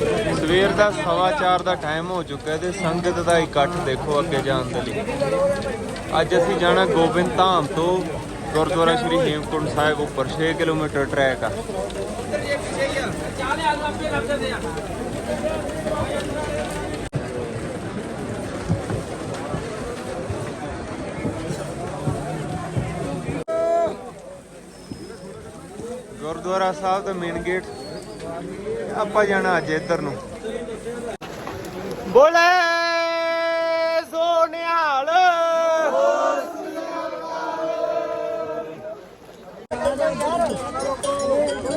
ਸਵੇਰ ਦਾ ਸਵਾ ਚਾਰ ਦਾ ਟਾਈਮ ਹੋ ਚੁੱਕਾ ਤੇ ਸੰਗਤ ਦਾ ਇਕੱਠ ਦੇਖੋ ਅੱਗੇ ਜਾਣ ਦੇ ਲਈ। ਅੱਜ ਅਸੀਂ ਜਾਣਾ ਗੋਬਿੰਦ ਧਾਮ ਤੋਂ ਗੁਰਦੁਆਰਾ ਸ਼੍ਰੀ ਹੇਮਕੁੰਟ ਸਾਹਿਬ ਉੱਪਰ 6 ਕਿਲੋਮੀਟਰ ਟਰੈਕ ਆ। ਗੁਰਦੁਆਰਾ ਸਾਹਿਬ ਦਾ ਮੇਨ ਗੇਟ ਆਪਾਂ ਜਾਣਾ ਅੱਜ ਇੱਧਰ ਨੂੰ। ਬੋਲੇ ਸੋਨਿਹਾਲ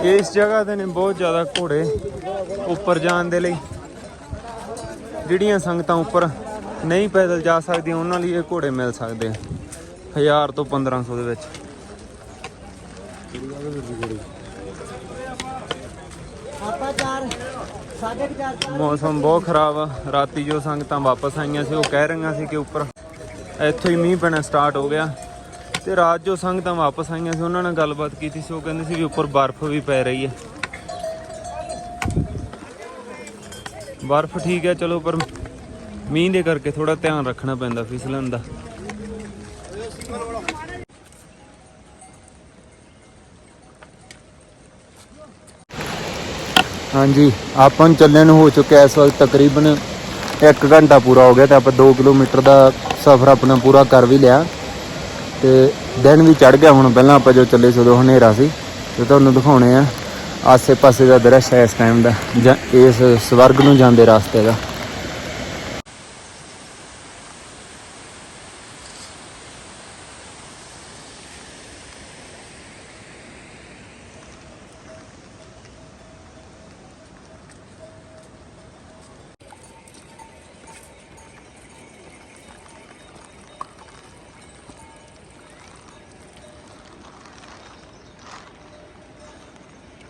ਇਸ ਜਗ੍ਹਾ ਤੇ ਨੇ ਬਹੁਤ ਜ਼ਿਆਦਾ ਘੋੜੇ ਉੱਪਰ ਜਾਣ ਦੇ ਲਈ। ਜਿਹੜੀਆਂ ਸੰਗਤਾਂ ਉੱਪਰ ਨਹੀਂ ਪੈਦਲ ਜਾ ਸਕਦੀਆਂ, ਉਹਨਾਂ ਲਈ ਇਹ ਘੋੜੇ ਮਿਲ ਸਕਦੇ ਆ। 1000 ਤੋਂ 1500 ਦੇ ਵਿੱਚ ਆਪਾਂ ਚਾਰ ਸਾਢੇ ਕੁ ਚਾਰ ਚਾਰ ਮੌਸਮ ਬਹੁਤ ਖਰਾਬ ਆ। ਰਾਤੀ ਜੋ ਸੰਗਤਾਂ ਵਾਪਸ ਆਈਆਂ ਸੀ, ਉਹ ਕਹਿ ਰਹੀਆਂ ਸੀ ਕਿ ਉੱਪਰ ਇੱਥੋਂ ਹੀ ਮੀਂਹ ਪੈਣਾ ਸਟਾਰਟ ਹੋ ਗਿਆ। ਤੇ ਰਾਤ ਜੋ ਸੰਗਤਾਂ ਵਾਪਸ ਆਈਆਂ ਸੀ, ਉਹਨਾਂ ਨਾਲ ਗੱਲਬਾਤ ਕੀਤੀ ਸੀ। ਉਹ ਕਹਿੰਦੇ ਸੀ ਵੀ ਉੱਪਰ ਬਰਫ਼ ਵੀ ਪੈ ਰਹੀ ਹੈ ਬਰਫ਼ ਠੀਕ ਹੈ ਚਲੋ, ਪਰ ਮੀਂਹ ਦੇ ਕਰਕੇ ਥੋੜਾ ਧਿਆਨ ਰੱਖਣਾ ਪੈਂਦਾ ਫਿਸਲਣ ਦਾ। ਹਾਂਜੀ, ਆਪਾਂ ਨੂੰ ਚੱਲਣ ਨੂੰ ਹੋ ਚੁੱਕਿਆ ਇਸ ਵਕਤ ਤਕਰੀਬਨ 1 ਘੰਟਾ ਪੂਰਾ ਹੋ ਗਿਆ ਤੇ ਆਪਾਂ 2 ਕਿਲੋਮੀਟਰ ਦਾ ਸਫ਼ਰ ਆਪਣਾ ਪੂਰਾ ਕਰ ਵੀ ਲਿਆ। ਤੇ ਦਿਨ ਵੀ ਚੜ ਗਿਆ, ਹੁਣ ਪਹਿਲਾਂ ਆਪਾਂ ਜੋ ਚੱਲੇ ਸੀ ਉਦੋਂ ਹਨੇਰਾ ਸੀ। ਤੇ ਤੁਹਾਨੂੰ ਦਿਖਾਉਣੇ ਆ, ਆਸੇ-ਪਾਸੇ ਦਾ ਦ੍ਰਿਸ਼ ਹੈ ਇਸ ਟਾਈਮ ਦਾ, ਜਾਂ ਇਸ ਸਵਰਗ ਨੂੰ ਜਾਂਦੇ ਰਸਤੇ ਦਾ।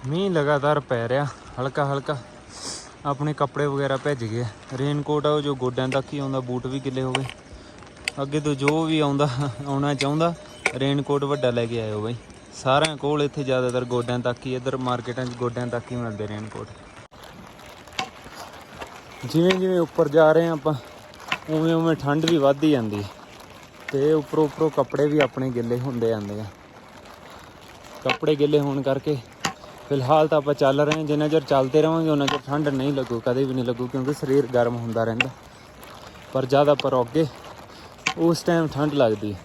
ਮੀਂਹ ਲਗਾਤਾਰ ਪੈ ਰਿਹਾ, ਹਲਕਾ ਹਲਕਾ। ਆਪਣੇ ਕੱਪੜੇ ਵਗੈਰਾ ਭਿੱਜ ਗਏ। ਰੇਨਕੋਟ ਆ ਉਹ ਜੋ ਗੋਡਿਆਂ ਤੱਕ ਹੀ ਆਉਂਦਾ, ਬੂਟ ਵੀ ਗਿੱਲੇ ਹੋ ਗਏ। ਅੱਗੇ ਤੋਂ ਜੋ ਵੀ ਆਉਂਦਾ, ਆਉਣਾ ਚਾਹੁੰਦਾ ਰੇਨਕੋਟ ਵੱਡਾ ਲੈ ਕੇ ਆਇਓ ਬਾਈ। ਸਾਰਿਆਂ ਕੋਲ ਇੱਥੇ ਜ਼ਿਆਦਾਤਰ ਗੋਡਿਆਂ ਤੱਕ ਹੀ, ਇੱਧਰ ਮਾਰਕੀਟਾਂ 'ਚ ਗੋਡਿਆਂ ਤੱਕ ਹੀ ਮਿਲਦੇ ਰੇਨਕੋਟ ਜਿਵੇਂ ਜਿਵੇਂ ਉੱਪਰ ਜਾ ਰਹੇ ਹਾਂ ਆਪਾਂ, ਉਵੇਂ ਉਵੇਂ ਠੰਡ ਵੀ ਵੱਧਦੀ ਜਾਂਦੀ ਹੈ। ਤੇ ਉੱਪਰੋਂ ਉੱਪਰੋਂ ਕੱਪੜੇ ਵੀ ਆਪਣੇ ਗਿੱਲੇ ਹੁੰਦੇ ਜਾਂਦੇ ਆ। ਕੱਪੜੇ ਗਿੱਲੇ ਹੋਣ ਕਰਕੇ ਫਿਲਹਾਲ ਤਾਂ ਆਪਾਂ ਚੱਲ ਰਹੇ ਹਾਂ। ਜਿੰਨਾ ਚਿਰ ਚੱਲਦੇ ਰਹਾਂਗੇ ਉਹਨਾਂ ਚਿਰ ਠੰਡ ਨਹੀਂ ਲੱਗੂ, ਕਦੇ ਵੀ ਨਹੀਂ ਲੱਗੂ, ਕਿਉਂਕਿ ਸਰੀਰ ਗਰਮ ਹੁੰਦਾ ਰਹਿੰਦਾ। ਪਰ ਜਦ ਆਪਾਂ ਰੋਗੇ ਉਸ ਟਾਈਮ ਠੰਡ ਲੱਗਦੀ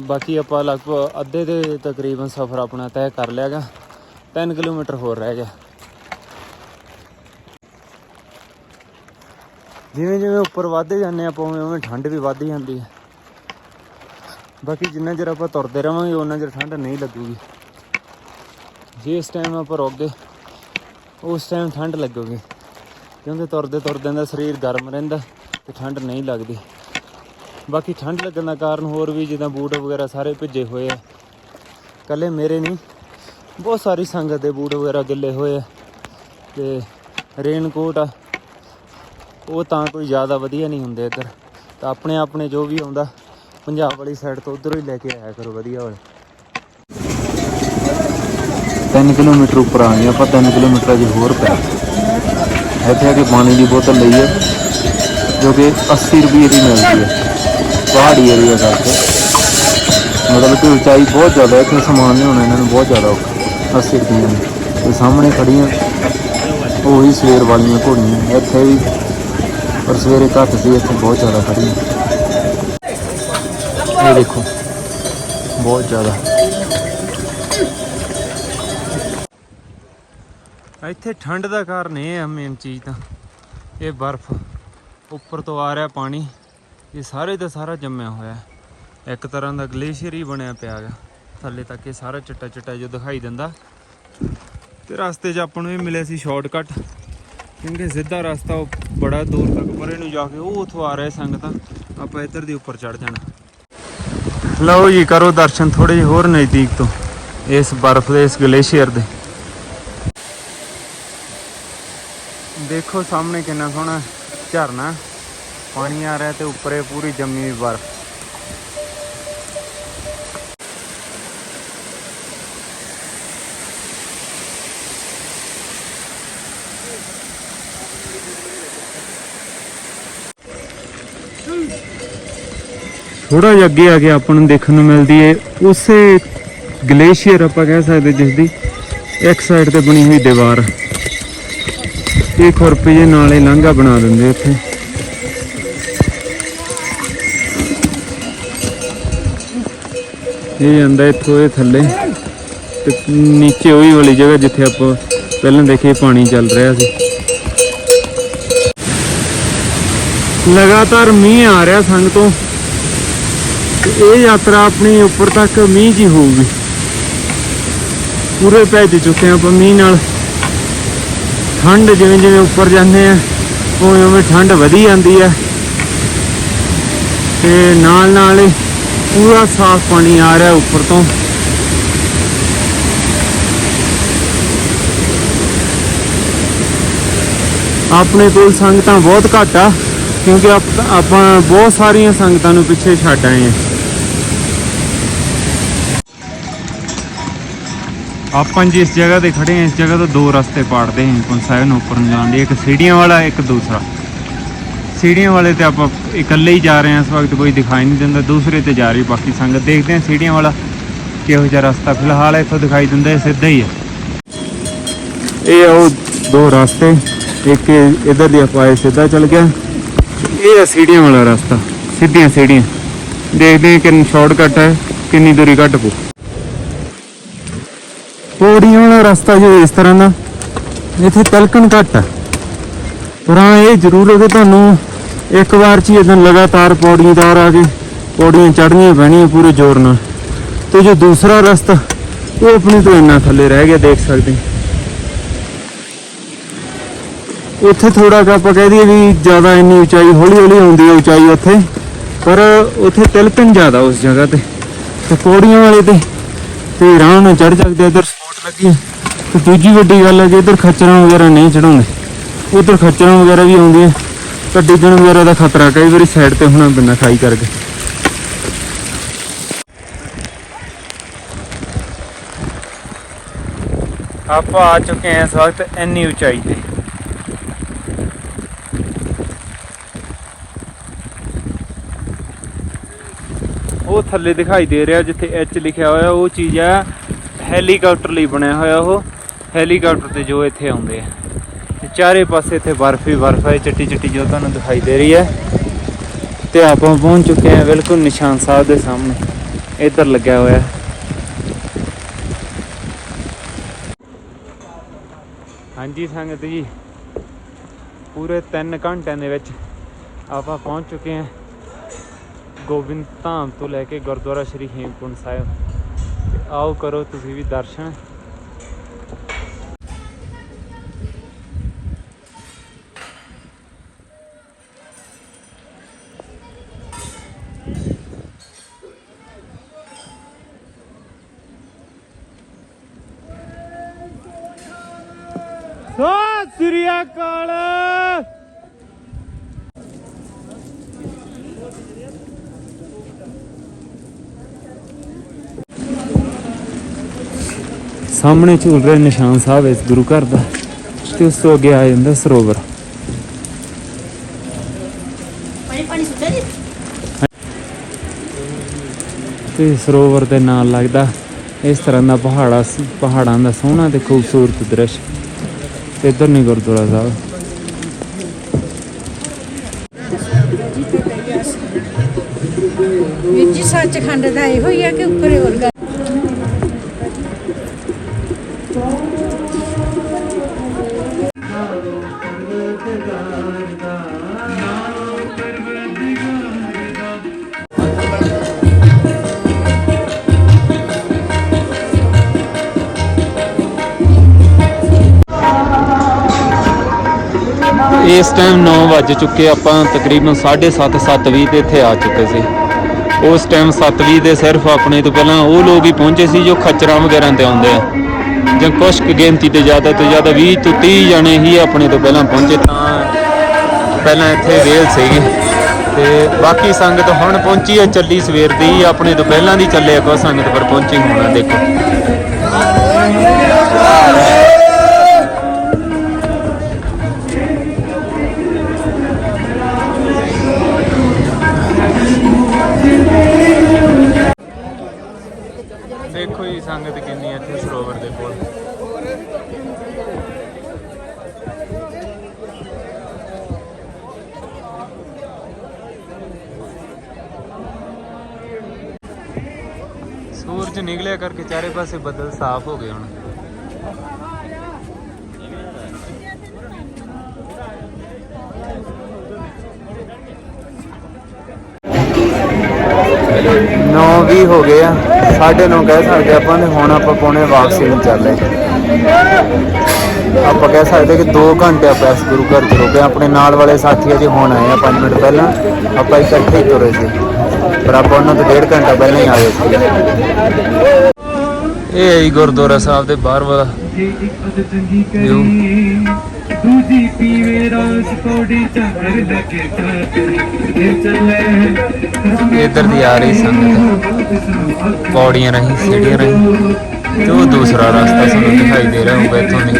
ਬਾਕੀ ਆਪਾਂ ਲਗਭਗ ਅੱਧੇ ਦੇ ਤਕਰੀਬਨ ਸਫ਼ਰ ਆਪਣਾ ਤੈਅ ਕਰ ਲਿਆਗਾ 3 ਕਿਲੋਮੀਟਰ ਹੋਰ ਰਹਿ ਗਿਆ। ਜਿਵੇਂ ਜਿਵੇਂ ਉੱਪਰ ਵਧਦੇ ਜਾਂਦੇ ਆਪਾਂ, ਉਵੇਂ ਉਵੇਂ ਠੰਡ ਵੀ ਵੱਧਦੀ ਜਾਂਦੀ ਹੈ। ਬਾਕੀ ਜਿੰਨਾ ਚਿਰ ਆਪਾਂ ਤੁਰਦੇ ਰਵਾਂਗੇ ਉਹਨਾਂ ਚਿਰ ਠੰਡ ਨਹੀਂ ਲੱਗੂਗੀ। ਜਿਸ ਟਾਈਮ ਆਪਾਂ ਰੁਕ ਗਏ ਉਸ ਟਾਈਮ ਠੰਡ ਲੱਗੂਗੀ। ਕਿਉਂਕਿ ਤੁਰਦੇ ਤੁਰਦੇ ਦਾ ਸਰੀਰ ਗਰਮ ਰਹਿੰਦਾ ਤੇ ਠੰਡ ਨਹੀਂ ਲੱਗਦੀ। ਬਾਕੀ ਠੰਡ ਲੱਗਣ ਦਾ ਕਾਰਨ ਹੋਰ ਵੀ ਜਿੱਦਾਂ ਬੂਟ ਵਗੈਰਾ ਸਾਰੇ ਭਿੱਜੇ ਹੋਏ ਆ। ਕੱਲੇ ਮੇਰੇ ਨਹੀਂ, ਬਹੁਤ ਸਾਰੀ ਸੰਗਤ ਦੇ ਬੂਟ ਵਗੈਰਾ ਗਿੱਲੇ ਹੋਏ ਆ ਤੇ ਰੇਨਕੋਟ ਆ, ਉਹ ਤਾਂ ਕੋਈ ਜ਼ਿਆਦਾ ਵਧੀਆ ਨਹੀਂ ਹੁੰਦੇ ਇੱਧਰ। ਤਾਂ ਆਪਣੇ ਆਪਣੇ ਜੋ ਵੀ ਆਉਂਦਾ, ਪੰਜਾਬ ਵਾਲੀ ਸਾਈਡ ਤੋਂ ਉਧਰੋਂ ਹੀ ਲੈ ਕੇ ਆਇਆ ਕਰੋ, ਵਧੀਆ ਵਾਲੇ। 3 ਕਿਲੋਮੀਟਰ ਉੱਪਰ ਆ ਗਏ ਆਪਾਂ 3 ਕਿਲੋਮੀਟਰ ਅਜੇ ਹੋਰ ਪਿਆ ਇੱਥੇ ਆ ਕੇ ਪਾਣੀ ਦੀ ਬੋਤਲ ਲਈ ਹੈ, ਜੋ ਕਿ 80 ਰੁਪਏ ਦੀ ਮਿਲਦੀ ਹੈ। ਪਹਾੜੀ ਏਰੀਆ ਕਰਕੇ। ਮਤਲਬ ਕਿ ਉਚਾਈ ਬਹੁਤ ਜ਼ਿਆਦਾ ਹੈ, ਇੱਥੇ ਸਮਾਨ ਲਿਆਉਣਾ ਇਹਨਾਂ ਨੂੰ ਬਹੁਤ ਜ਼ਿਆਦਾ ਔਖਾ 80 ਰੁਪਏ ਦੀ। ਤੇ ਸਾਹਮਣੇ ਖੜੀਆਂ ਉਹੀ ਸਵੇਰ ਵਾਲੀਆਂ ਘੋੜੀਆਂ। ਇੱਥੇ ਵੀ, ਪਰ ਸਵੇਰੇ ਘੱਟ ਸੀ, ਇੱਥੇ ਬਹੁਤ ਜ਼ਿਆਦਾ ਖੜੀਆਂ ਇਹ ਦੇਖੋ, ਬਹੁਤ ਜ਼ਿਆਦਾ। ਇੱਥੇ ਠੰਡ ਦਾ ਕਾਰਨ ਇਹ ਆ ਮੇਨ ਚੀਜ਼ ਤਾਂ। ਇਹ ਬਰਫ਼ ਉੱਪਰ ਤੋਂ ਆ ਰਿਹਾ ਪਾਣੀ। ਇਹ ਸਾਰੇ ਦਾ ਸਾਰਾ ਜੰਮਿਆ ਹੋਇਆ। ਇੱਕ ਤਰ੍ਹਾਂ ਦਾ ਗਲੇਸ਼ੀਅਰ ਹੀ ਬਣਿਆ ਪਿਆ ਹੈਗਾ। ਥੱਲੇ ਤੱਕ ਇਹ ਸਾਰਾ ਚਿੱਟਾ ਚਿੱਟਾ ਜੋ ਦਿਖਾਈ ਦਿੰਦਾ। ਤੇ ਰਸਤੇ 'ਚ ਆਪਾਂ ਨੂੰ ਇਹ ਮਿਲਿਆ ਸੀ ਸ਼ਾਰਟਕਟ ਕਿਉਂਕਿ ਸਿੱਧਾ ਰਸਤਾ ਉਹ ਬੜਾ ਦੂਰ ਤੱਕ, ਪਰੇ ਨੂੰ ਜਾ ਕੇ ਉਹ ਉਥੋਂ ਆ ਰਹੇ ਸੰਗਤਾਂ। ਆਪਾਂ ਇੱਧਰ ਦੀ ਉੱਪਰ ਚੜ ਜਾਣਾ। ਲਓ ਜੀ, ਕਰੋ ਦਰਸ਼ਨ ਥੋੜੇ ਜਿਹੇ ਹੋਰ ਨਜ਼ਦੀਕ ਤੋਂ। ਇਸ ਬਰਫ਼ ਦੇ, ਇਸ ਗਲੇਸ਼ੀਅਰ ਦੇ। ਦੇਖੋ ਸਾਹਮਣੇ ਕਿੰਨਾ ਸੋਹਣਾ ਝਰਨਾ। ਪਾਣੀ ਆ ਰਿਹਾ ਤੇ ਉੱਪਰੇ ਪੂਰੀ ਜੰਮੀ ਬਰਫ਼। ਥੋੜਾ ਜਿਹਾ ਅੱਗੇ ਆ ਕੇ ਆਪਾਂ ਨੂੰ ਦੇਖਣ ਨੂੰ ਮਿਲਦੀ ਹੈ ਉਸੇ ਗਲੇਸ਼ੀਅਰ ਆਪਾਂ ਕਹਿ ਸਕਦੇ ਜਿਸ ਦੀ ਇੱਕ ਸਾਈਡ ਤੇ ਬਣੀ ਹੋਈ ਦੀਵਾਰ। ਇਹ ਖੁਰਪੇ ਜੇ ਨਾਲੇ ਲਾਂਘਾ ਬਣਾ ਦਿੰਦੇ ਇੱਥੇ। ਇਹ ਜਾਂਦਾ ਇੱਥੋਂ ਇਹ ਥੱਲੇ। ਤੇ ਨੀਚੇ ਉਹੀ ਵਾਲੀ ਜਗ੍ਹਾ ਜਿੱਥੇ ਆਪਾਂ ਪਹਿਲਾਂ ਦੇਖੇ ਪਾਣੀ ਚੱਲ ਰਿਹਾ ਸੀ। ਲਗਾਤਾਰ ਮੀਂਹ ਆ ਰਿਹਾ ਸੰਗ ਤੋਂ। ਇਹ ਯਾਤਰਾ ਆਪਣੀ ਉੱਪਰ ਤੱਕ ਮੀਂਹ ਜੀ ਹੋਊਗੀ। ਪੂਰੇ ਭੇਜ ਚੁੱਕੇ ਆਪਾਂ ਮੀਂਹ ਨਾਲ। ਠੰਡ ਜਿਵੇਂ ਜਿਵੇਂ ਉੱਪਰ ਜਾਂਦੇ ਆ ਉਵੇਂ ਉਵੇਂ ਠੰਡ ਵਧੀ ਜਾਂਦੀ ਹੈ ਤੇ ਨਾਲ ਨਾਲ ਪੂਰਾ ਸਾਫ਼ ਪਾਣੀ ਆ ਰਿਹਾ ਉੱਪਰ ਤੋਂ। ਆਪਣੇ ਕੋਲ ਸੰਗਤਾਂ ਬਹੁਤ ਘੱਟ ਆ, ਕਿਉਂਕਿ ਆਪ- ਆਪਾਂ ਬਹੁਤ ਸਾਰੀਆਂ ਸੰਗਤਾਂ ਨੂੰ ਪਿੱਛੇ ਛੱਡ ਆਏ ਆ। ਆਪਾਂ ਜਿਸ ਜਗ੍ਹਾ ਤੇ ਖੜੇ ਆ ਇਸ ਜਗ੍ਹਾ ਤੋਂ ਦੋ ਰਸਤੇ ਪਾੜਦੇ ਹਾਂ ਹੇਮਕੁੰਟ ਸਾਹਿਬ ਨੂੰ ਉੱਪਰ ਨੂੰ ਜਾਣ ਲਈ ਇੱਕ ਸੀੜੀਆਂ ਵਾਲਾ, ਇੱਕ ਦੂਸਰਾ। ਸੀੜੀਆਂ ਵਾਲੇ ਤੇ ਆਪਾਂ ਇਕੱਲੇ ਹੀ ਜਾ ਰਹੇ ਹਾਂ, ਇਸ ਵਕਤ ਕੋਈ ਦਿਖਾਈ ਨਹੀਂ ਦਿੰਦਾ, ਦੂਸਰੇ ਤੇ ਜਾ ਰਹੀ ਬਾਕੀ ਸੰਗਤ। ਦੇਖਦੇ ਹਾਂ ਸੀੜੀਆਂ ਵਾਲਾ ਕਿਹੋ ਜਿਹਾ ਰਸਤਾ, ਫਿਲਹਾਲ ਇੱਥੋਂ ਦਿਖਾਈ ਦਿੰਦਾ ਹੈ ਸਿੱਧਾ ਹੀ ਹੈ। ਇਹ ਆ ਉਹ ਦੋ ਰਸਤੇ, ਇੱਕ ਇਧਰ ਦੀ ਆਪਾਂ ਸਿੱਧਾ ਚੱਲ ਗਿਆ। ਇਹ ਆ ਸੀੜੀਆਂ ਵਾਲਾ ਰਸਤਾ, ਸਿੱਧੀਆਂ ਸੀੜੀਆਂ। ਦੇਖਦੇ ਹਾਂ ਕਿੰਨੀ ਸ਼ਾਰਟਕਟ ਹੈ, ਕਿੰਨੀ ਦੂਰੀ ਘੱਟ ਪਊ। ਪੌੜੀਆਂ ਵਾਲਾ ਰਸਤਾ ਜੋ ਇਸ ਤਰ੍ਹਾਂ ਦਾ ਇੱਥੇ ਤਲਕਣ ਘੱਟ ਹੈ ਪਰ ਹਾਂ, ਇਹ ਜ਼ਰੂਰ ਹੈ ਕਿ ਤੁਹਾਨੂੰ ਇੱਕ ਵਾਰ ਚ ਹੀ ਇਦਾਂ ਲਗਾਤਾਰ ਪੌੜੀਆਂ ਆ ਕੇ ਪੌੜੀਆਂ ਚੜ੍ਹਨੀਆਂ ਪੈਣੀਆਂ ਪੂਰੇ ਜ਼ੋਰ ਨਾਲ। ਤੇ ਜੋ ਦੂਸਰਾ ਰਸਤਾ, ਉਹ ਆਪਣੀ ਤੋਂ ਇੰਨਾ ਥੱਲੇ ਰਹਿ ਗਿਆ, ਦੇਖ ਸਕਦੇ ਉੱਥੇ ਥੋੜਾ ਕੁ ਆਪਾਂ ਕਹਿ ਦਈਏ ਵੀ ਜ਼ਿਆਦਾ ਇੰਨੀ ਉਚਾਈ ਹੌਲੀ ਹੌਲੀ ਆਉਂਦੀ ਹੈ ਉਚਾਈ ਉੱਥੇ। ਪਰ ਉੱਥੇ ਤਿਲਕਣ ਜ਼ਿਆਦਾ ਉਸ ਜਗ੍ਹਾ ਤੇ। ਤੇ ਪੌੜੀਆਂ ਵਾਲੇ ਤੇ ਤੇ ਆਰਾਮ ਨਾਲ ਚੜ ਸਕਦੇ ਇਧਰ। ਲੱਗੀ। ਤੇ ਦੂਜੀ ਵੱਡੀ ਗੱਲ ਹੈ ਕਿ ਇਧਰ ਖੱਚਰਾਂ ਵਗੈਰਾ ਨਹੀਂ ਚੜਾਉਂਦੇ ਉਧਰ ਖੱਚਰਾਂ ਵਗੈਰਾ ਵੀ ਆਉਂਦੀਆਂ। ਤਾਂ ਡਿੱਗਣ ਵਗੈਰਾ ਦਾ ਖਤਰਾ ਕਈ ਵਾਰੀ ਸਾਈਡ ਤੇ ਹੋਣਾ ਪੈਂਦਾ ਖਾਈ ਕਰਕੇ। ਆਪਾਂ ਆ ਚੁੱਕੇ ਹਾਂ ਇਸ ਵਕਤ ਇੰਨੀ ਉਚਾਈ ਤੇ। ਉਹ ਥੱਲੇ ਦਿਖਾਈ ਦੇ ਰਿਹਾ ਜਿੱਥੇ ਐਚ ਲਿਖਿਆ ਹੋਇਆ, ਉਹ ਚੀਜ਼ ਆ ਹੈਲੀਕਾਪਟਰ ਲਈ ਬਣਿਆ ਹੋਇਆ ਉਹ। ਹੈਲੀਕਾਪਟਰ ਤੇ ਜੋ ਇੱਥੇ ਆਉਂਦੇ ਆ। ਚਾਰੇ ਪਾਸੇ ਇੱਥੇ ਬਰਫ ਹੀ ਬਰਫ ਹੈ ਚਿੱਟੀ ਚਿੱਟੀ ਜੋ ਤੁਹਾਨੂੰ ਦਿਖਾਈ ਦੇ ਰਹੀ ਹੈ ਤੇ ਆਪਾਂ ਪਹੁੰਚ ਚੁੱਕੇ ਹਾਂ ਬਿਲਕੁਲ ਨਿਸ਼ਾਨ ਸਾਹਿਬ ਦੇ ਸਾਹਮਣੇ। ਇੱਧਰ ਲੱਗਿਆ ਹੋਇਆ। ਹੈ ਹਾਂਜੀ ਸੰਗਤ ਜੀ, ਪੂਰੇ 3 ਘੰਟਿਆਂ ਦੇ ਵਿੱਚ ਆਪਾਂ ਪਹੁੰਚ ਚੁੱਕੇ ਹਾਂ ਗੋਬਿੰਦ ਧਾਮ ਤੋਂ ਲੈ ਕੇ ਗੁਰਦੁਆਰਾ ਸ਼੍ਰੀ ਹੇਮਕੁੰਟ ਸਾਹਿਬ। ਆਓ ਕਰੋ ਤੁਸੀਂ ਵੀ ਦਰਸ਼ਨ। ਸਾਹਮਣੇ ਝੂਲ ਰਿਹਾ ਨਿਸ਼ਾਨ ਸਾਹਿਬ ਇਸ ਗੁਰੂ ਘਰ ਦਾ ਤੇ ਉਸ ਤੋਂ ਅੱਗੇ ਆ ਜਾਂਦਾ ਸਰੋਵਰ। ਤੇ ਸਰੋਵਰ ਦੇ ਨਾਲ ਲੱਗਦਾ ਇਸ ਤਰ੍ਹਾਂ ਦਾ ਪਹਾੜਾ ਪਹਾੜਾਂ ਦਾ ਸੋਹਣਾ ਤੇ ਖੂਬਸੂਰਤ ਦ੍ਰਿਸ਼। ਤੇ ਇੱਧਰ ਨਹੀਂ ਗੁਰਦੁਆਰਾ ਸਾਹਿਬ। ਜੀ ਸੱਚਖੰਡ ਦਾ ਇਹੋ ਹੀ ਆ ਕਿ ਉੱਪਰ ਹੋਰ ਇਸ ਟਾਈਮ 9 ਵੱਜ ਚੁੱਕੇ, ਆਪਾਂ ਤਕਰੀਬਨ 7:30 7:20 ਤੇ ਇੱਥੇ ਆ ਚੁੱਕੇ ਸੀ। ਉਸ ਟਾਈਮ 7:20 ਦੇ ਸਿਰਫ ਆਪਣੇ ਤੋਂ ਪਹਿਲਾਂ ਉਹ ਲੋਕ ਹੀ ਪਹੁੰਚੇ ਸੀ ਜੋ ਖੱਚਰਾਂ ਵਗੈਰਾ ਤੇ ਆਉਂਦੇ ਆ। ਜਾਂ ਕੁਛ ਕੁ ਗਿਣਤੀ ਤੇ ਜ਼ਿਆਦਾ ਤੋਂ ਜ਼ਿਆਦਾ 20 ਤੋਂ 30 ਜਣੇ ਹੀ ਆਪਣੇ ਤੋਂ ਪਹਿਲਾਂ ਪਹੁੰਚੇ। ਤਾਂ ਪਹਿਲਾਂ ਇੱਥੇ ਵੇਲ ਸੀਗੀ ਤੇ ਬਾਕੀ ਸੰਗਤ ਹੁਣ ਪਹੁੰਚੀ ਹੈ, ਚੱਲੀ ਸਵੇਰ ਦੀ, ਆਪਣੇ ਤੋਂ ਪਹਿਲਾਂ ਦੀ ਚੱਲੇ ਕੋ ਸੰਗਤ ਪਰ ਪਹੁੰਚੀ ਹੋਣਾ ਦੇਖੋ। ਨਿਕਲਿਆ ਕਰਕੇ ਚਾਰੇ ਪਾਸੇ ਬੱਦਲ ਸਾਫ਼ ਹੋ ਗਏ ਹੁਣ। ਨੌ ਵੀ ਹੋ ਗਏ ਆ, ਸਾਢੇ ਨੌ ਕਹਿ ਸਕਦੇ ਆਪਾਂ ਤੇ ਹੁਣ ਆਪਾਂ ਪੌਣੇ ਵਾਪਸੀ ਨੂੰ ਚੱਲੇ ਆਪਾਂ ਕਹਿ ਸਕਦੇ ਕਿ 2 ਘੰਟੇ ਆਪਾਂ ਇਸ ਗੁਰੂ ਘਰ ਚ ਰੁਕੇ ਆਪਣੇ ਨਾਲ ਵਾਲੇ ਸਾਥੀ ਅਜੇ ਹੁਣ ਆਏ ਆ 5 ਮਿੰਟ ਪਹਿਲਾਂ। ਆਪਾਂ ਇਕੱਠੇ ਹੀ ਤੁਰੇ ਸੀ। ਪਰ ਆਪਾਂ ਉਹਨਾਂ ਤੋਂ ਡੇਢ ਘੰਟਾ ਪਹਿਲਾਂ ਹੀ ਆ ਗਏ ਸੀ ਇਹ ਹੈ ਜੀ ਗੁਰਦੁਆਰਾ ਸਾਹਿਬ ਦੇ ਬਾਹਰ ਵਾਲਾ। ਦੂਜੀ ਪੀਵੇ ਰਸ ਕੋੜੀ ਝਾੜ ਲੱਗੇ ਇਹ ਚੱਲੇ ਇੱਧਰ ਦੀ ਆ ਰਹੀ ਸੰਗਤ। ਪੌੜੀਆਂ ਰਹੀ ਸੀੜੀਆਂ ਰਹੀ ਉਹ ਦੂਸਰਾ ਰਸਤਾ ਸਾਨੂੰ ਦਿਖਾਈ ਦੇ ਰਿਹਾ ਇੱਥੋਂ ਦੀ।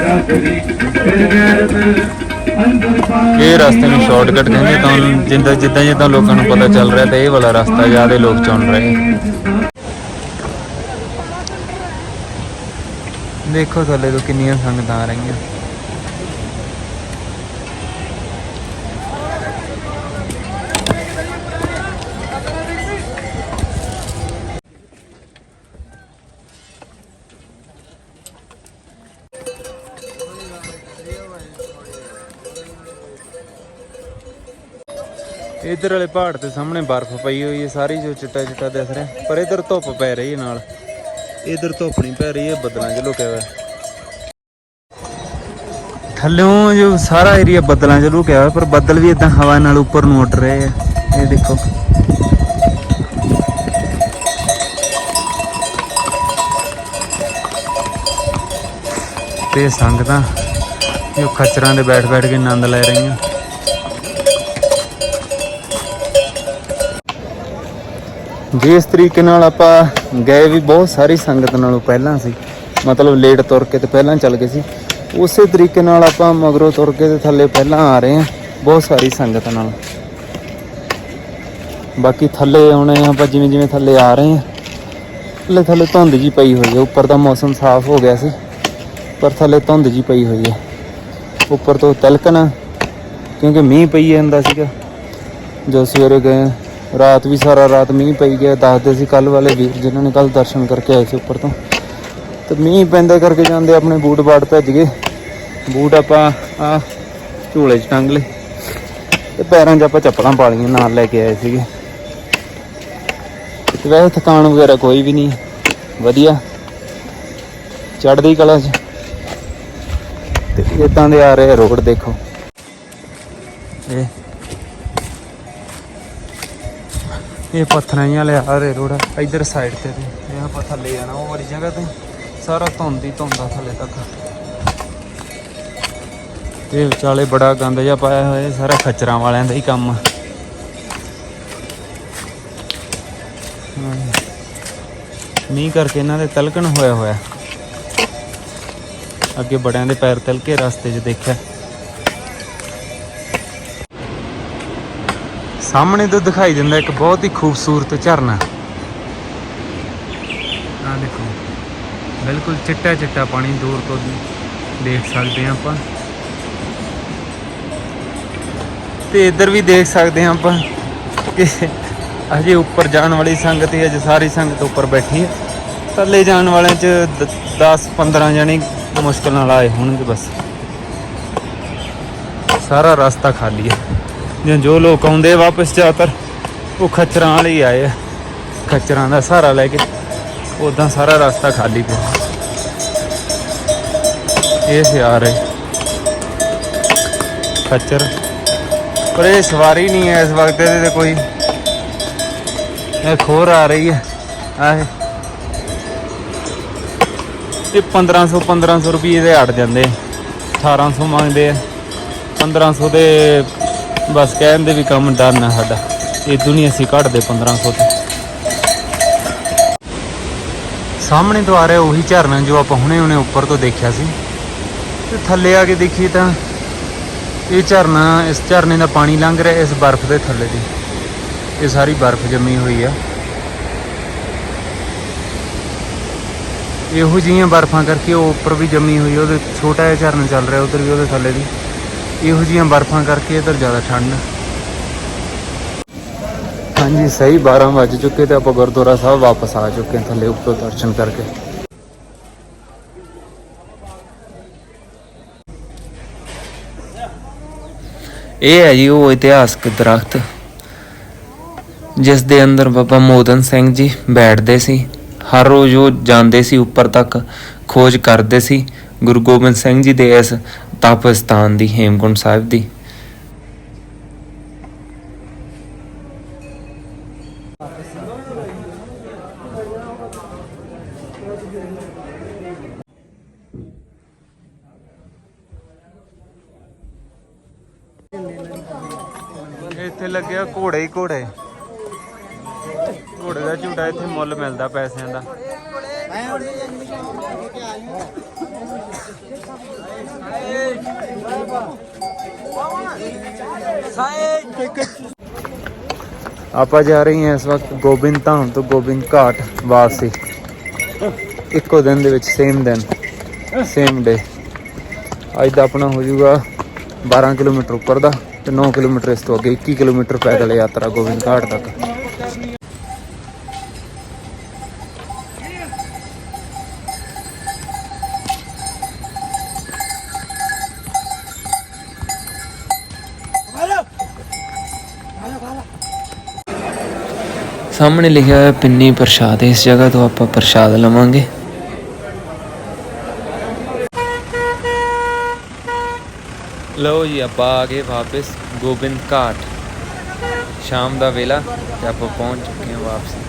ਇਹ ਰਸਤੇ ਨੂੰ ਸ਼ਾਰਟਕਟ ਕਹਿੰਦੇ ਤਾਂ ਜਿੱਦਾਂ ਜਿੱਦਾਂ ਜਿੱਦਾਂ ਲੋਕਾਂ ਨੂੰ ਪਤਾ ਚੱਲ ਰਿਹਾ ਤੇ ਇਹ ਵਾਲਾ ਰਸਤਾ ਜ਼ਿਆਦਾ ਲੋਕ ਚੁਣ ਰਹੇ ਦੇਖੋ ਥੱਲੇ ਤੋਂ ਕਿੰਨੀਆਂ ਸੰਗਤਾਂ ਆ ਰਹੀਆਂ। ਇੱਧਰ ਵਾਲੇ ਪਹਾੜ ਦੇ ਸਾਹਮਣੇ ਬਰਫ਼ ਪਈ ਹੋਈ ਹੈ, ਸਾਰੀ ਜੋ ਚਿੱਟਾ ਚਿੱਟਾ ਦਿਖ ਰਿਹਾ। ਪਰ ਇੱਧਰ ਧੁੱਪ ਪੈ ਰਹੀ ਹੈ ਨਾਲ। ਇੱਧਰ ਧੁੱਪ ਨਹੀਂ ਪੈ ਰਹੀ ਹੈ ਬੱਦਲਾਂ 'ਚ ਲੁਕਿਆ ਹੋਇਆ। ਥੱਲੋਂ ਜੋ ਸਾਰਾ ਏਰੀਆ ਬੱਦਲਾਂ 'ਚ ਲੁਕਿਆ ਹੋਇਆ, ਪਰ ਬੱਦਲ ਵੀ ਇਦਾਂ ਹਵਾ ਨਾਲ ਉੱਪਰ ਨੂੰ ਉੱਡ ਰਹੇ ਆ। ਇਹ ਦੇਖੋ। ਤੇ ਸੰਗਤਾਂ ਜੋ ਖੱਚਰਾਂ ਦੇ ਬੈਠ ਬੈਠ ਕੇ ਆਨੰਦ ਲੈ ਰਹੀਆਂ। ਜਿਸ ਤਰੀਕੇ ਨਾਲ ਆਪਾਂ ਗਏ ਵੀ ਬਹੁਤ ਸਾਰੀ ਸੰਗਤ ਨਾਲੋਂ ਪਹਿਲਾਂ ਸੀ, ਮਤਲਬ ਲੇਟ ਤੁਰ ਕੇ ਤੇ ਪਹਿਲਾਂ ਚੱਲ ਗਏ ਸੀ, ਉਸੇ ਤਰੀਕੇ ਨਾਲ ਆਪਾਂ ਮਗਰੋਂ ਤੁਰ ਕੇ ਤੇ ਥੱਲੇ ਪਹਿਲਾਂ ਆ ਰਹੇ ਹਾਂ, ਬਹੁਤ ਸਾਰੀ ਸੰਗਤ ਨਾਲ। ਬਾਕੀ ਥੱਲੇ ਆਉਣੇ ਆਪਾਂ ਜਿਵੇਂ ਜਿਵੇਂ ਥੱਲੇ ਆ ਰਹੇ ਹਾਂ, ਥੱਲੇ ਥੱਲੇ ਧੁੰਦ ਜੀ ਪਈ ਹੋਈ ਹੈ, ਉੱਪਰ ਦਾ ਮੌਸਮ ਸਾਫ਼ ਹੋ ਗਿਆ ਸੀ, ਪਰ ਥੱਲੇ ਧੁੰਦ ਜੀ ਪਈ ਹੋਈ ਹੈ। ਉੱਪਰ ਤੋਂ ਤਿਲਕਣਾ ਕਿਉਂਕਿ ਮੀਂਹ ਪਈ ਜਾਂਦਾ ਸੀਗਾ, ਜੋ ਸਵੇਰੇ ਗਏ ਰਾਤ ਵੀ ਸਾਰਾ ਰਾਤ ਮੀਂਹ ਪਈ ਗਿਆ, ਦੱਸਦੇ ਸੀ ਕੱਲ ਵਾਲੇ ਵੀਰ ਜਿਨ੍ਹਾਂ ਨੇ ਕੱਲ ਦਰਸ਼ਨ ਕਰਕੇ ਆਏ ਸੀ ਉੱਪਰ ਤੋਂ। ਤੇ ਮੀਂਹ ਪੈਂਦੇ ਕਰਕੇ ਜਾਂਦੇ ਆਪਣੇ ਬੂਟ ਬਾਟ ਭੱਜ ਗਏ। ਬੂਟ ਆਪਾਂ ਆ ਝੋਲੇ 'ਚ ਟੰਗ ਲਏ। ਤੇ ਪੈਰਾਂ 'ਚ ਆਪਾਂ ਚੱਪਲਾਂ ਪਾ ਲਈਆਂ ਨਾਲ ਲੈ ਕੇ ਆਏ ਸੀਗੇ। ਤੇ ਵੈਸੇ ਥਕਾਨ ਵਗੈਰਾ ਕੋਈ ਵੀ ਨਹੀਂ, ਵਧੀਆ। ਚੜ੍ਹਦੀ ਕਲਾ 'ਚ। ਤੇ ਇਦਾਂ ਦੇ ਆ ਰਹੇ ਰੋਡ, ਦੇਖੋ। ਇਹ ਇਹ ਪੱਥਰਾਂ ਜਿਹੀਆਂ ਵਾਲੇ ਆ ਰਹੇ ਰੋਡ ਇਧਰ ਸਾਈਡ ਤੇ ਤੇ। ਇਹ ਆਪਾਂ ਥੱਲੇ ਜਾਣਾ, ਉਹ ਵਾਲੀ ਜਗ੍ਹਾ ਤੇ। ਸਾਰਾ ਧੁੰਦ ਹੀ ਧੁੰਦ ਥੱਲੇ ਤੱਕ। ਇਹ ਵਿਚਾਲੇ ਬੜਾ ਗੰਦ ਜਿਹਾ ਪਾਇਆ ਹੋਇਆ ਸਾਰਾ ਖੱਚਰਾਂ ਵਾਲਿਆਂ ਦਾ ਹੀ ਕੰਮ ਆ। ਮੀਂਹ ਕਰਕੇ ਇਹਨਾਂ ਦੇ ਤਲਕਣ ਹੋਇਆ ਹੋਇਆ। ਅੱਗੇ ਬੜਿਆਂ ਦੇ ਪੈਰ ਤਲਕੇ, ਰਸਤੇ 'ਚ ਦੇਖਿਆ। ਸਾਹਮਣੇ ਤੋਂ ਦਿਖਾਈ ਦਿੰਦਾ ਇੱਕ ਬਹੁਤ ਹੀ ਖੂਬਸੂਰਤ ਝਰਨਾ। ਆ ਦੇਖੋ, ਬਿਲਕੁਲ ਚਿੱਟਾ ਚਿੱਟਾ ਪਾਣੀ ਦੂਰ ਤੋਂ ਦੇਖ ਸਕਦੇ ਹਾਂ ਆਪਾਂ। ਤੇ ਇੱਧਰ ਵੀ ਦੇਖ ਸਕਦੇ ਹਾਂ ਆਪਾਂ ਕਿ ਅਜੇ ਉੱਪਰ ਜਾਣ ਵਾਲੀ ਸੰਗਤ ਹੀ ਅਜੇ ਸਾਰੀ ਸੰਗਤ ਉੱਪਰ ਬੈਠੀ ਹੈ। ਥੱਲੇ ਜਾਣ ਵਾਲਿਆਂ ਚ 10 15 ਜਣੇ ਮੁਸ਼ਕਲ ਨਾਲ ਆਏ ਹੋਣਗੇ ਬਸ। ਸਾਰਾ ਰਸਤਾ ਖਾਲੀ ਹੈ। ਜਾਂ ਜੋ ਲੋਕ ਆਉਂਦੇ ਵਾਪਸ ਜ਼ਿਆਦਾਤਰ, ਉਹ ਖੱਚਰਾਂ ਵਾਲੇ ਹੀ ਆਏ ਆ। ਖੱਚਰਾਂ ਦਾ ਸਹਾਰਾ ਲੈ ਕੇ ਉਦਾਂ ਸਾਰਾ ਰਸਤਾ ਖਾਲੀ ਪਿਆ। ਇਹ ਸੇ ਆ ਰਹੇ ਖੱਚਰ। ਪਰ ਇਹ ਸਵਾਰੀ ਨਹੀਂ ਹੈ ਇਸ ਵਕਤ, ਇਹਦੇ ਤੇ ਕੋਈ ਇਹ ਖੋਰ ਆ ਰਹੀ ਹੈ। ਆਹ ਇਹ। 1500 1500 ਰੁਪਏ ਦੇ ਅੜ ਜਾਂਦੇ। 1800 ਮੰਗਦੇ ਆ। 1500 ਦੇ ਬਸ ਕਹਿੰਦੇ ਵੀ ਕੰਮ ਡਨ ਆ ਸਾਡਾ। ਇਹ ਦੁਨੀਆ ਅਸੀਂ ਕੱਢਦੇ 1500 ਤੇ। ਸਾਹਮਣੇ ਤੋਂ ਆ ਰਿਹਾ ਉਹੀ ਝਰਨਾ ਜੋ ਆਪਾਂ ਹੁਣੇ ਹੁਣੇ ਉੱਪਰ ਤੋਂ ਦੇਖਿਆ ਸੀ। ਤੇ ਥੱਲੇ ਆ ਕੇ ਦੇਖੀ ਤਾਂ ਇਹ ਝਰਨਾ, ਇਸ ਝਰਨੇ ਦਾ ਪਾਣੀ ਲੰਘ ਰਿਹਾ ਇਸ ਬਰਫ਼ ਦੇ ਥੱਲੇ ਦੀ। ਇਹ ਸਾਰੀ ਬਰਫ਼ ਜੰਮੀ ਹੋਈ ਆ। ਇਹੋ ਜਿਹੀਆਂ ਬਰਫ਼ਾਂ ਕਰਕੇ ਉਹ ਉੱਪਰ ਵੀ ਜੰਮੀ ਹੋਈ ਉਹਦੇ ਛੋਟਾ ਜਿਹਾ ਝਰਨਾ ਚੱਲ ਰਿਹਾ ਉਧਰ ਵੀ ਉਹਦੇ ਥੱਲੇ ਦੀ ਇਹੋ ਜਿਹੀਆਂ ਬਰਫ਼ਾਂ ਕਰਕੇ ਇਧਰ ਜ਼ਿਆਦਾ ਠੰਡ। ਹਾਂਜੀ ਸਹੀ 12 ਵੱਜ ਚੁੱਕੇ ਤੇ ਆਪਾਂ ਗੁਰਦੁਆਰਾ ਸਾਹਿਬ ਵਾਪਸ ਆ ਚੁੱਕੇ ਹਾਂ ਥੱਲੇ ਉੱਪਰ ਦਰਸ਼ਨ ਕਰਕੇ। ਇਹ ਹੈ ਜੀ ਉਹ ਇਤਿਹਾਸਕ ਦਰਖਤ ਜਿਸ ਦੇ ਅੰਦਰ ਬਾਬਾ ਮੋਦਨ ਸਿੰਘ ਜੀ ਬੈਠਦੇ ਸੀ। ਹਰ ਰੋਜ਼ ਉਹ ਜਾਂਦੇ ਸੀ ਉੱਪਰ ਤੱਕ ਖੋਜ ਕਰਦੇ ਸੀ। ਗੁਰੂ ਗੋਬਿੰਦ ਸਿੰਘ ਜੀ ਦੇ ਇਸ ਤਪ ਦੀ, ਹੇਮਕੁੰਟ ਸਾਹਿਬ ਦੀ। ਇੱਥੇ ਲੱਗਿਆ ਘੋੜੇ ਹੀ ਘੋੜੇ। ਘੋੜੇ ਦਾ ਝੂਟਾ ਇੱਥੇ ਮੁੱਲ ਮਿਲਦਾ ਪੈਸਿਆਂ ਦਾ। ਆਪਾਂ ਜਾ ਰਹੇ ਹਾਂ ਇਸ ਵਕਤ ਗੋਬਿੰਦ ਧਾਮ ਤੋਂ ਗੋਬਿੰਦ ਘਾਟ ਵਾਪਸੀ ਇੱਕੋ ਦਿਨ ਦੇ ਵਿੱਚ ਸੇਮ ਦਿਨ ਸੇਮ ਡੇ ਅੱਜ ਦਾ ਆਪਣਾ ਹੋ ਜਾਊਗਾ 12 ਕਿਲੋਮੀਟਰ ਉੱਪਰ ਦਾ ਤੇ 9 ਕਿਲੋਮੀਟਰ ਇਸ ਤੋਂ ਅੱਗੇ 21 ਕਿਲੋਮੀਟਰ ਪੈਦਲ ਯਾਤਰਾ ਗੋਬਿੰਦ ਘਾਟ ਤੱਕ ਸਾਹਮਣੇ ਲਿਖਿਆ ਹੋਇਆ ਪਿੰਨੀ ਪ੍ਰਸ਼ਾਦ ਇਸ ਜਗ੍ਹਾ ਤੋਂ ਆਪਾਂ ਪ੍ਰਸ਼ਾਦ ਲਵਾਂਗੇ ਲਓ ਜੀ ਆਪਾਂ ਆ ਗਏ ਵਾਪਸ ਗੋਬਿੰਦ ਘਾਟ ਸ਼ਾਮ ਦਾ ਵੇਲਾ ਤੇ ਆਪਾਂ ਪਹੁੰਚ ਚੁੱਕੇ ਹਾਂ ਵਾਪਸ